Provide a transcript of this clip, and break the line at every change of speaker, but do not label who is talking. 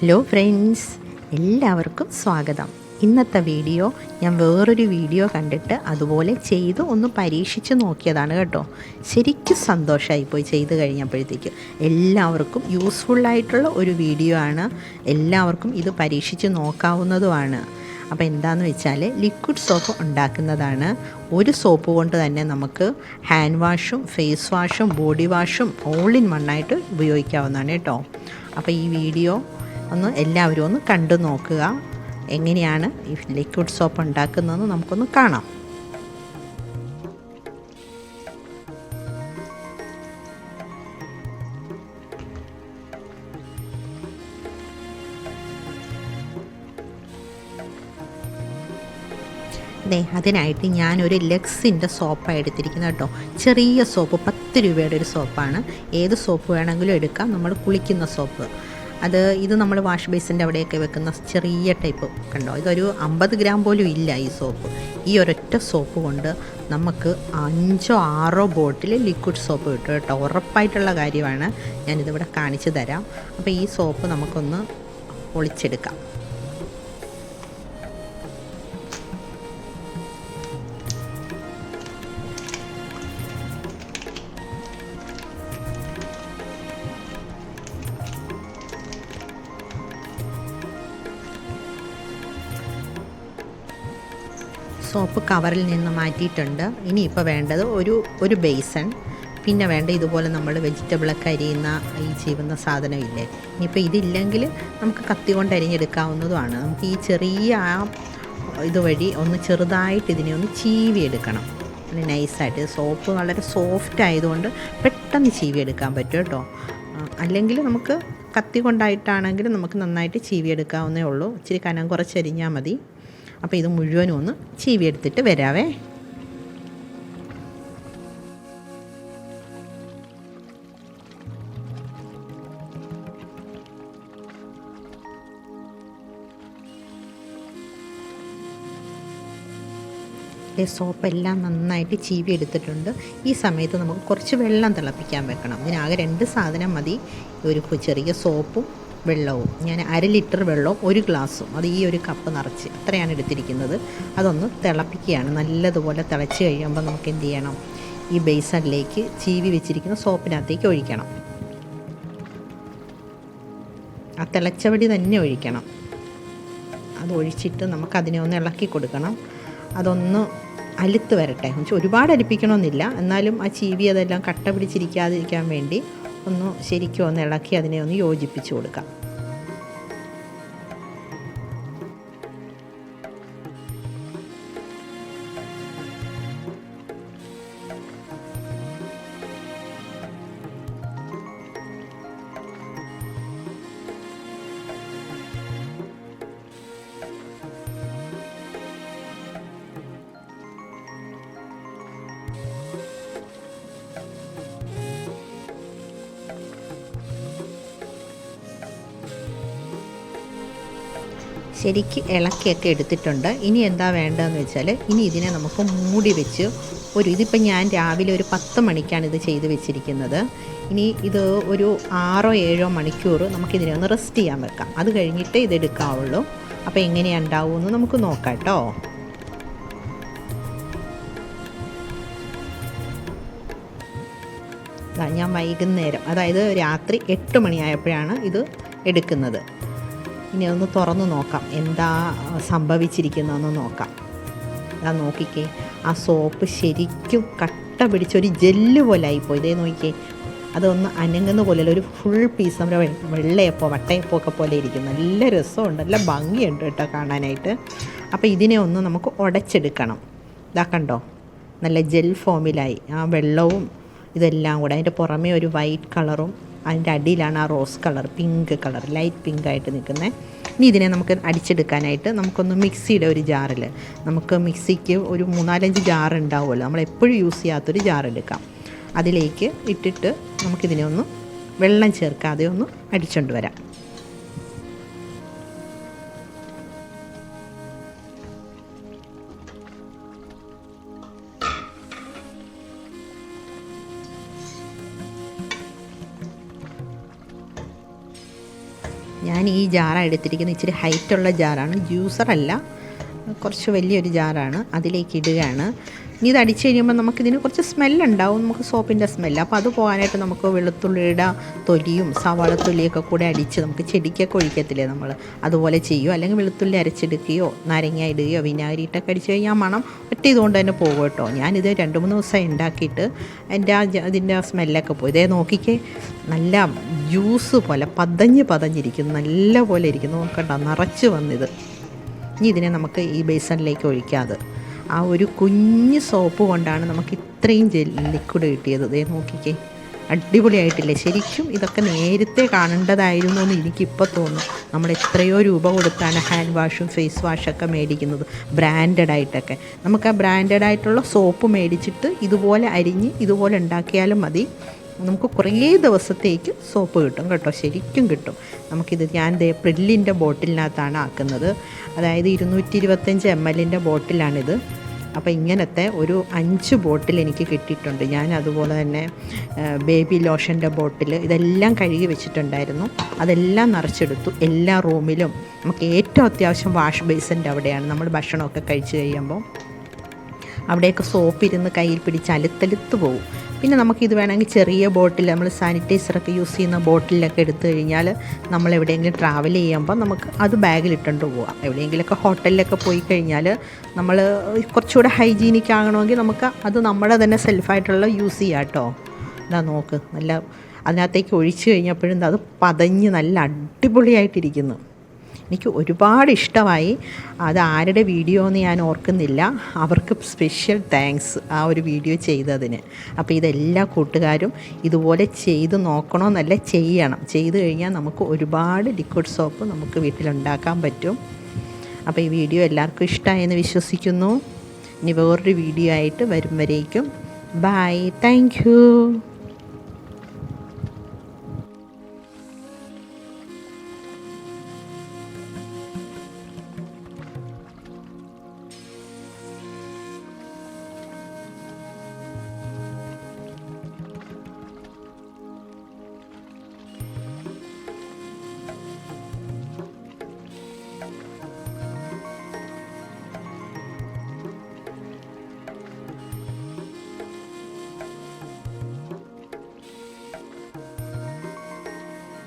Hello friends എല്ലാവർക്കും സ്വാഗതം. ഇന്നത്തെ വീഡിയോ ഞാൻ വേറൊരു വീഡിയോ കണ്ടിട്ട് അതുപോലെ ചെയ്ത് ഒന്ന് പരീക്ഷിച്ച് നോക്കിയതാണ് കേട്ടോ. ശരിക്കും സന്തോഷമായി പോയി ചെയ്ത് കഴിഞ്ഞപ്പോഴത്തേക്ക്. എല്ലാവർക്കും യൂസ്ഫുള്ളായിട്ടുള്ള ഒരു വീഡിയോ ആണ്. എല്ലാവർക്കും ഇത് പരീക്ഷിച്ച് നോക്കാവുന്നതുമാണ്. അപ്പോൾ എന്താണെന്ന് വെച്ചാൽ ലിക്വിഡ് സോപ്പ് ഉണ്ടാക്കുന്നതാണ്. ഒരു സോപ്പ് കൊണ്ട് തന്നെ നമുക്ക് ഹാൻഡ് വാഷും ഫേസ് വാഷും ബോഡി വാഷും ഓൾ ഇൻ വണ്ണായിട്ട് ഉപയോഗിക്കാവുന്നതാണ് കേട്ടോ. അപ്പോൾ ഈ വീഡിയോ ഒന്ന് എല്ലാവരും ഒന്ന് കണ്ടു നോക്കുക. എങ്ങനെയാണ് ഈ ലിക്വിഡ് സോപ്പ് ഉണ്ടാക്കുന്നതെന്ന് നമുക്കൊന്ന് കാണാം. ദേ അതിനായിട്ട് ഞാനൊരു ലെക്സിന്റെ സോപ്പാണ് എടുത്തിരിക്കുന്നത് കേട്ടോ. ചെറിയ സോപ്പ് പത്ത് രൂപയുടെ ഒരു സോപ്പാണ് ഏത് സോപ്പ് വേണമെങ്കിലും എടുക്കാം. നമ്മൾ കുളിക്കുന്ന സോപ്പ് അത് ഇത് നമ്മൾ വാഷ് ബേസിന്റെ അവിടെയൊക്കെ വെക്കുന്ന ചെറിയ ടൈപ്പ് കണ്ടോ? ഇതൊരു അമ്പത് ഗ്രാം പോലും ഇല്ല ഈ സോപ്പ്. ഈ ഒരൊറ്റ സോപ്പ് കൊണ്ട് നമുക്ക് അഞ്ചോ ആറോ ബോട്ടിൽ ലിക്വിഡ് സോപ്പ് കിട്ടും കേട്ടോ. ഉറപ്പായിട്ടുള്ള കാര്യമാണ്. ഞാനിതിവിടെ കാണിച്ചു തരാം. അപ്പോൾ ഈ സോപ്പ് നമുക്കൊന്ന് ഒളിച്ചെടുക്കാം സോപ്പ് കവറിൽ നിന്ന് മാറ്റിയിട്ടുണ്ട്. ഇനിയിപ്പോൾ വേണ്ടത് ഒരു ഒരു ബേസൺ. പിന്നെ വേണ്ട ഇതുപോലെ നമ്മൾ വെജിറ്റബിളൊക്കെ അരിയുന്ന ഈ ചെയ്യുന്ന സാധനമില്ലേ ഇനിയിപ്പോൾ ഇതില്ലെങ്കിൽ നമുക്ക് കത്തി കൊണ്ട് അരിഞ്ഞെടുക്കാവുന്നതുമാണ്. നമുക്ക് ഈ ചെറിയ ആ ഇതുവഴി ഒന്ന് ചെറുതായിട്ട് ഇതിനെ ഒന്ന് ചീവി എടുക്കണം നല്ല നൈസായിട്ട്. സോപ്പ് വളരെ സോഫ്റ്റ് ആയതുകൊണ്ട് പെട്ടെന്ന് ചീവി എടുക്കാൻ പറ്റും കേട്ടോ. അല്ലെങ്കിൽ നമുക്ക് കത്തി കൊണ്ടായിട്ടാണെങ്കിലും നമുക്ക് നന്നായിട്ട് ചീവി എടുക്കാവുന്നേ ഉള്ളൂ. ഇച്ചിരി കനം കുറച്ചരിഞ്ഞാൽ മതി. അപ്പോൾ ഇത് മുഴുവനും ഒന്ന് ചീവി എടുത്തിട്ട് വരാവേ. സോപ്പെല്ലാം നന്നായിട്ട് ചീവി എടുത്തിട്ടുണ്ട്. ഈ സമയത്ത് നമുക്ക് കുറച്ച് വെള്ളം തിളപ്പിക്കാൻ വെക്കണം. ഇതിനാകെ രണ്ട് സാധനം മതി. ഒരു ചെറിയ സോപ്പും വെള്ളവും ഞാൻ അര ലിറ്റർ വെള്ളവും ഒരു ഗ്ലാസ്സും അത് ഈ ഒരു കപ്പ് നിറച്ച് അത്രയാണ് എടുത്തിരിക്കുന്നത്. അതൊന്ന് തിളപ്പിക്കുകയാണ്. നല്ലതുപോലെ തിളച്ച് കഴിയുമ്പോൾ നമുക്ക് എന്ത് ചെയ്യണം? ഈ ബേസണിലേക്ക് ചീവി വെച്ചിരിക്കുന്ന സോപ്പിനകത്തേക്ക് ഒഴിക്കണം. ആ തിളച്ചവടി തന്നെ ഒഴിക്കണം. അത് ഒഴിച്ചിട്ട് നമുക്കതിനെ ഒന്ന് ഇളക്കി കൊടുക്കണം. അതൊന്ന് അലുത്ത് വരട്ടെ. ഒരുപാട് അരിപ്പിക്കണമെന്നില്ല. എന്നാലും ആ ചീവി അതെല്ലാം കട്ട പിടിച്ചിരിക്കാതിരിക്കാൻ വേണ്ടി ഒന്ന് ശരിക്കും ഒന്ന് ഇളക്കി അതിനെ ഒന്ന് യോജിപ്പിച്ച് കൊടുക്കാം. ശരിക്ക് ഇളക്കിയൊക്കെ എടുത്തിട്ടുണ്ട്. ഇനി എന്താ വേണ്ടതെന്ന് വെച്ചാൽ ഇനി ഇതിനെ നമുക്ക് മൂടി വെച്ച് ഒരു ഇതിപ്പോൾ ഞാൻ രാവിലെ ഒരു പത്ത് മണിക്കാണ് ഇത് ചെയ്ത് വെച്ചിരിക്കുന്നത്. ഇനി ഇത് ഒരു ആറോ ഏഴോ മണിക്കൂർ നമുക്കിതിനെ ഒന്ന് റെസ്റ്റ് ചെയ്യാൻ വെക്കാം. അത് കഴിഞ്ഞിട്ട് ഇത് എടുക്കാവുള്ളൂ. അപ്പോൾ എങ്ങനെയാണ് ഉണ്ടാവുമെന്ന് നമുക്ക് നോക്കാം കേട്ടോ. ഞാൻ വൈകുന്നേരം അതായത് രാത്രി എട്ട് മണിയായപ്പോഴാണ് ഇത് എടുക്കുന്നത്. ഇനി ഒന്ന് തുറന്ന് നോക്കാം. എന്താ സംഭവിച്ചിരിക്കുന്നതെന്ന് നോക്കാം. അതാ നോക്കിക്കേ ആ സോപ്പ് ശരിക്കും കട്ട പിടിച്ചൊരു ജെല്ല് പോലെ ആയിപ്പോയി. ഇതേ നോക്കിക്കേ അതൊന്ന് അനങ്ങുന്ന പോലെ ഒരു ഫുൾ പീസ് നമ്മുടെ വെള്ളയപ്പോ വട്ടയപ്പോ ഒക്കെ പോലെ ഇരിക്കും. നല്ല രസമുണ്ട് നല്ല ഭംഗിയുണ്ട് കേട്ടോ കാണാനായിട്ട്. അപ്പോൾ ഇതിനെ ഒന്ന് നമുക്ക് ഉടച്ചെടുക്കണം ഇതാ കണ്ടോ നല്ല ജെൽ ഫോമിലായി ആ വെള്ളവും ഇതെല്ലാം കൂടെ അതിന്റെ പുറമേ ഒരു വൈറ്റ് കളറും അതിന്റെ അടിയിലാണ് ആ rose colour pink colour light pink ആയിട്ട് നിൽക്കുന്നത്. ഇനി ഇതിനെ നമുക്ക് അടിച്ചെടുക്കാനായിട്ട് നമുക്കൊന്ന് മിക്സിയുടെ ഒരു ജാറിൽ നമുക്ക് മിക്സിക്ക് ഒരു മൂന്നാലഞ്ച് ജാർ ഉണ്ടാവുമല്ലോ നമ്മൾ എപ്പോഴും യൂസ് ചെയ്യാത്തൊരു ജാർ എടുക്കാം. അതിലേക്ക് ഇട്ടിട്ട് നമുക്കിതിനെ ഒന്ന് വെള്ളം ചേർക്കാതെ ഒന്ന് അടിച്ചുകൊണ്ട് വരാം. ഞാൻ ഈ ജാറാണ് എടുത്തിരിക്കുന്നത്. ഇച്ചിരി ഹൈറ്റുള്ള ജാറാണ്. ജ്യൂസറല്ല കുറച്ച് വലിയൊരു ജാറാണ്. അതിലേക്ക് ഇടുകയാണ്. ഇനി ഇത് അടിച്ചു കഴിയുമ്പോൾ നമുക്കിതിന് കുറച്ച് സ്മെല്ലുണ്ടാവും. നമുക്ക് സോപ്പിന്റെ സ്മെല്ല് അപ്പോൾ അത് പോകാനായിട്ട് നമുക്ക് വെളുത്തുള്ളിയുടെ തൊലിയും സവാള തൊലിയൊക്കെ കൂടെ അടിച്ച് നമുക്ക് ചെടിക്കൊക്കെ ഒഴിക്കത്തില്ലേ നമ്മൾ അതുപോലെ ചെയ്യുമോ അല്ലെങ്കിൽ വെളുത്തുള്ളി അരച്ചെടുക്കുകയോ നാരങ്ങ ഇടുകയോ വിനാഗിരി ഇട്ടൊക്കെ അടിച്ച് കഴിഞ്ഞാൽ മണം ഒറ്റ ഇതുകൊണ്ട് തന്നെ പോകും കേട്ടോ. ഞാനിത് രണ്ട് മൂന്ന് ദിവസം ഉണ്ടാക്കിയിട്ട് എന്റെ ആ അതിന്റെ സ്മെല്ലൊക്കെ പോയി. ഇതേ നോക്കിക്കേ നല്ല ജ്യൂസ് പോലെ പതഞ്ഞ് പതഞ്ഞിരിക്കുന്നു. നല്ല പോലെ ഇരിക്കുന്നു. നോക്കണ്ട നിറച്ച് വന്നിത്. ഇനി ഇതിനെ നമുക്ക് ഈ ബേസണിലേക്ക് ഒഴിക്കാതെ ആ ഒരു കുഞ്ഞ് സോപ്പ് കൊണ്ടാണ് നമുക്ക് ഇത്രയും ജെൽ ലിക്വിഡ് കിട്ടിയത്. ദേ നോക്കിക്കേ. അടിപൊളിയായിട്ടില്ലേ? ശരിക്കും ഇതൊക്കെ നേരത്തെ കാണേണ്ടതായിരുന്നു എന്ന് എനിക്കിപ്പോൾ തോന്നുന്നു. നമ്മൾ എത്രയോ രൂപ കൊടുത്താണ് ഹാൻഡ് വാഷും ഫേസ് വാഷൊക്കെ മേടിക്കുന്നത്. ബ്രാൻഡഡ് ആയിട്ടൊക്കെ. നമുക്ക് ആ ബ്രാൻഡഡ് ആയിട്ടുള്ള സോപ്പ് മേടിച്ചിട്ട് ഇതുപോലെ അരിഞ്ഞ് ഇതുപോലെ ഉണ്ടാക്കിയാലും മതി. നമുക്ക് കുറേ ദിവസത്തേക്ക് സോപ്പ് കിട്ടും കേട്ടോ ശരിക്കും കിട്ടും. നമുക്കിത് ഞാൻ പ്രില്ലിന്റെ ബോട്ടിലിനകത്താണ് ആക്കുന്നത്. അതായത് ഇരുന്നൂറ്റി ഇരുപത്തഞ്ച് എം എല്ലിന്റെ ബോട്ടിലാണിത്. അപ്പോൾ ഇങ്ങനത്തെ ഒരു അഞ്ച് ബോട്ടിൽ എനിക്ക് കിട്ടിയിട്ടുണ്ട്. ഞാൻ അതുപോലെ തന്നെ ബേബി ലോഷന്റെ ബോട്ടിൽ ഇതെല്ലാം കഴുകി വെച്ചിട്ടുണ്ടായിരുന്നു. അതെല്ലാം നിറച്ചെടുത്തു. എല്ലാ റൂമിലും നമുക്ക് ഏറ്റവും അത്യാവശ്യം വാഷ് ബേസിന്റെ അവിടെയാണ്. നമ്മൾ ഭക്ഷണമൊക്കെ കഴിച്ച് കഴിയുമ്പോൾ അവിടെയൊക്കെ സോപ്പ് ഇരുന്ന് കയ്യിൽ പിടിച്ച് അലുത്തലുത്ത് പോകും പിന്നെ നമുക്കിത് വേണമെങ്കിൽ ചെറിയ ബോട്ടിൽ നമ്മൾ സാനിറ്റൈസറൊക്കെ യൂസ് ചെയ്യുന്ന ബോട്ടിലൊക്കെ എടുത്തു കഴിഞ്ഞാൽ നമ്മൾ എവിടെയെങ്കിലും ട്രാവൽ ചെയ്യുമ്പോൾ നമുക്ക് അത് ബാഗിലിട്ടുകൊണ്ട് പോവാം. എവിടെയെങ്കിലുമൊക്കെ ഹോട്ടലിലൊക്കെ പോയി കഴിഞ്ഞാൽ നമ്മൾ കുറച്ചുകൂടെ ഹൈജീനിക് ആകണമെങ്കിൽ നമുക്ക് അത് നമ്മുടെ തന്നെ സെൽഫായിട്ടുള്ള യൂസ് ചെയ്യാം കേട്ടോ. ഇതാ നോക്ക് നല്ല അതിനകത്തേക്ക് ഒഴിച്ചു കഴിഞ്ഞപ്പോഴും അത് പതഞ്ഞ് നല്ല അടിപൊളിയായിട്ടിരിക്കുന്നു. എനിക്ക് ഒരുപാട് ഇഷ്ടമായി. അത് ആരുടെ വീഡിയോ എന്ന് ഞാൻ ഓർക്കുന്നില്ല. അവർക്ക് സ്പെഷ്യൽ താങ്ക്സ് ആ ഒരു വീഡിയോ ചെയ്തതിന്. അപ്പോൾ ഇതെല്ലാ കൂട്ടുകാരും ഇതുപോലെ ചെയ്ത് നോക്കണമെന്നല്ല ചെയ്യണം. ചെയ്ത് കഴിഞ്ഞാൽ നമുക്ക് ഒരുപാട് ലിക്വിഡ് സോപ്പ് നമുക്ക് വീട്ടിലുണ്ടാക്കാൻ പറ്റും. അപ്പോൾ ഈ വീഡിയോ എല്ലാവർക്കും ഇഷ്ടമായെന്ന് വിശ്വസിക്കുന്നു. ഇനി വേറൊരു വീഡിയോ ആയിട്ട് വരും വരേക്കും ബൈ താങ്ക്